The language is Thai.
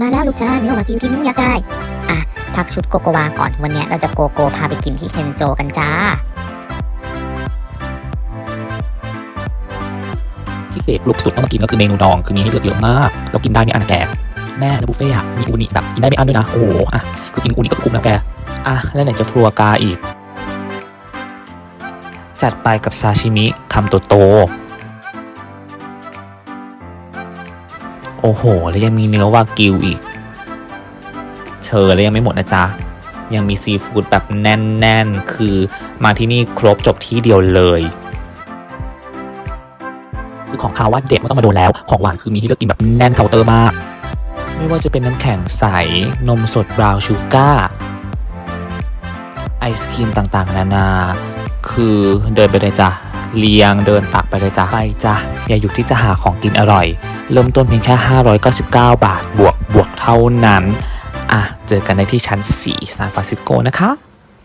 มาแล้วลูกจ้าเนื้อวากิวที่นุ่งอยากได้ อะพักชุดโกโกวาก่อนวันเนี้ยเราจะโกโกพาไปกินที่เทนโจกันจ้าที่เด็กลูกสุดต้องมากินก็คือเมนูดองคือมีให้เลือกเยอะมากแล้วกินได้ไม่อันแกแม่แล้วบุฟเฟ่อะมีอูนิแบบกินได้ไม่อันด้วยนะโอ้โหอะคือกินอูนิก็คุ้มแล้วแกอะแล้วไหนจะฟลัวกราอีก จัดไปกับซาชิมิคำโตๆโอ้โห แล้วยังมีเนื้อวากิวอีก เชอแล้วยังไม่หมดนะจ๊ะ ยังมีซีฟู้ดแบบแน่น ๆ คือมาที่นี่ครบจบที่เดียวเลย คือของคาวว่าเด็กไม่ต้องมาโดนแล้ว ของหวานคือมีที่เลือกกินแบบแน่นเคาน์เตอร์มาก ไม่ว่าจะเป็นน้ำแข็งใส นมสดบราว์ชูการ์ไอศครีมต่างๆ นานา คือเดินไปเลยจ้ะ เลียงเดินตักไปเลยจ้ะไปจ้ะอย่าหยุดที่จะหาของกินอร่อย เริ่มต้นเพียงแค่ 599 บาท บวกบวกเท่านั้น อะ เจอกันในที่ชั้น 4 ซานฟรานซิสโกนะคะ